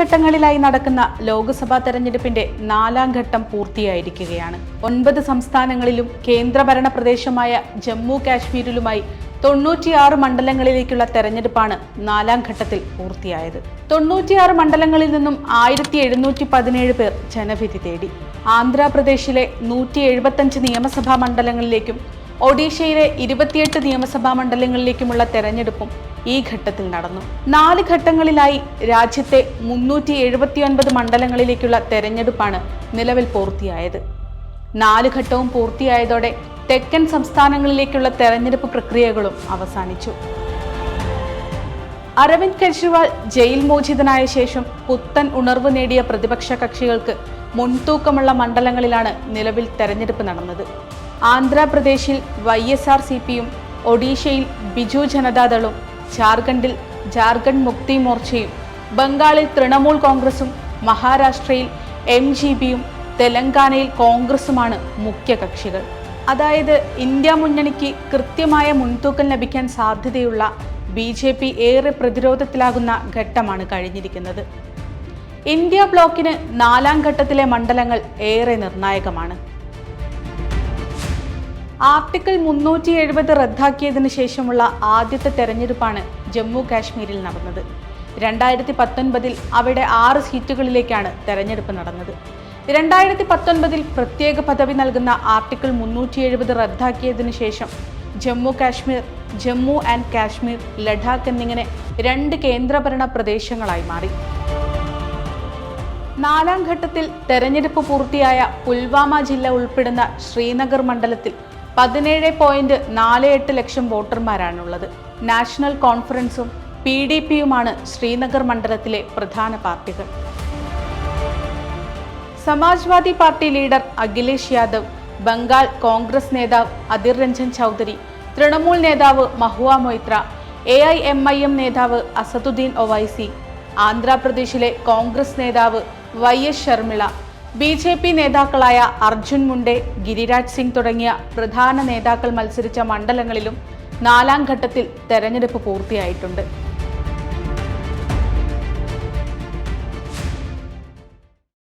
ഘട്ടങ്ങളിലായി നടക്കുന്ന ലോക്സഭാ തെരഞ്ഞെടുപ്പിന്റെ നാലാം ഘട്ടം പൂർത്തിയായിരിക്കുകയാണ്. ഒൻപത് സംസ്ഥാനങ്ങളിലും കേന്ദ്രഭരണ പ്രദേശമായ ജമ്മു കാശ്മീരിലുമായി തൊണ്ണൂറ്റിയാറ് മണ്ഡലങ്ങളിലേക്കുള്ള തെരഞ്ഞെടുപ്പാണ് നാലാം ഘട്ടത്തിൽ പൂർത്തിയായത്. തൊണ്ണൂറ്റിയാറ് മണ്ഡലങ്ങളിൽ നിന്നും ആയിരത്തി എഴുന്നൂറ്റി പതിനേഴ് പേർ ജനവിധി തേടി. ആന്ധ്രാപ്രദേശിലെ നൂറ്റി എഴുപത്തഞ്ച് നിയമസഭാ മണ്ഡലങ്ങളിലേക്കും ഒഡീഷയിലെ ഇരുപത്തിയെട്ട് നിയമസഭാ മണ്ഡലങ്ങളിലേക്കുമുള്ള തെരഞ്ഞെടുപ്പും ഈ ഘട്ടത്തിൽ നടന്നു. നാല് ഘട്ടങ്ങളിലായി രാജ്യത്തെ മുന്നൂറ്റി എഴുപത്തിയൊൻപത് മണ്ഡലങ്ങളിലേക്കുള്ള തെരഞ്ഞെടുപ്പാണ് നിലവിൽ പൂർത്തിയായത്. നാല് ഘട്ടവും പൂർത്തിയായതോടെ തെക്കൻ സംസ്ഥാനങ്ങളിലേക്കുള്ള തെരഞ്ഞെടുപ്പ് പ്രക്രിയകളും അവസാനിച്ചു. അരവിന്ദ് കെജ്രിവാൾ ജയിൽ മോചിതനായ ശേഷം പുത്തൻ ഉണർവ് നേടിയ പ്രതിപക്ഷ കക്ഷികൾക്ക് മുൻതൂക്കമുള്ള മണ്ഡലങ്ങളിലാണ് നിലവിൽ തെരഞ്ഞെടുപ്പ് നടന്നത്. ആന്ധ്രാപ്രദേശിൽ വൈ എസ് ആർ സി പിയും ഒഡീഷയിൽ ബിജു ജനതാദളും ജാർഖണ്ഡിൽ ജാർഖണ്ഡ് മുക്തി മോർച്ചയും ബംഗാളിൽ തൃണമൂൽ കോൺഗ്രസും മഹാരാഷ്ട്രയിൽ എം ജി ബിയും തെലങ്കാനയിൽ കോൺഗ്രസുമാണ് മുഖ്യ കക്ഷികൾ അതായത് ഇന്ത്യ മുന്നണിക്ക് കൃത്യമായ മുൻതൂക്കം ലഭിക്കാൻ സാധ്യതയുള്ള ബി ജെ പി ഏറെ പ്രതിരോധത്തിലാകുന്ന ഘട്ടമാണ് കഴിഞ്ഞിരിക്കുന്നത്. ഇന്ത്യ ബ്ലോക്കിന് നാലാം ഘട്ടത്തിലെ മണ്ഡലങ്ങൾ ഏറെ നിർണായകമാണ്. ആർട്ടിക്കിൾ മുന്നൂറ്റി എഴുപത് റദ്ദാക്കിയതിനു ശേഷമുള്ള ആദ്യത്തെ തെരഞ്ഞെടുപ്പാണ് ജമ്മു കാശ്മീരിൽ നടന്നത്. രണ്ടായിരത്തി പത്തൊൻപതിൽ അവിടെ ആറ് സീറ്റുകളിലേക്കാണ് തെരഞ്ഞെടുപ്പ് നടന്നത്. രണ്ടായിരത്തി പത്തൊൻപതിൽ പ്രത്യേക പദവി നൽകുന്ന ആർട്ടിക്കിൾ മുന്നൂറ്റി എഴുപത് റദ്ദാക്കിയതിനു ശേഷം ജമ്മു കാശ്മീർ ജമ്മു ആൻഡ് കാശ്മീർ ലഡാക്ക് എന്നിങ്ങനെ രണ്ട് കേന്ദ്രഭരണ പ്രദേശങ്ങളായി മാറി. നാലാം ഘട്ടത്തിൽ തെരഞ്ഞെടുപ്പ് പൂർത്തിയായ പുൽവാമ ജില്ല ഉൾപ്പെടുന്ന ശ്രീനഗർ മണ്ഡലത്തിൽ പതിനേഴ് പോയിന്റ് നാല് എട്ട് ലക്ഷം വോട്ടർമാരാണുള്ളത്. നാഷണൽ കോൺഫറൻസും പി ഡി പിയുമാണ് ശ്രീനഗർ മണ്ഡലത്തിലെ പ്രധാന പാർട്ടികൾ. സമാജ്വാദി പാർട്ടി ലീഡർ അഖിലേഷ് യാദവ് ബംഗാൾ കോൺഗ്രസ് നേതാവ് അധിർ രഞ്ജൻ ചൗധരി തൃണമൂൽ നേതാവ് Mahua Moitra A I M I M നേതാവ് അസദുദ്ദീൻ ഒവൈസി ആന്ധ്രാപ്രദേശിലെ കോൺഗ്രസ് നേതാവ് Y S Sharmila B J P നേതാക്കളായ അർജുൻ മുണ്ടെ ഗിരിരാജ് സിംഗ് തുടങ്ങിയ പ്രധാന നേതാക്കൾ മത്സരിച്ച മണ്ഡലങ്ങളിലും നാലാം ഘട്ടത്തിൽ തെരഞ്ഞെടുപ്പ് പൂർത്തിയായിട്ടുണ്ട്.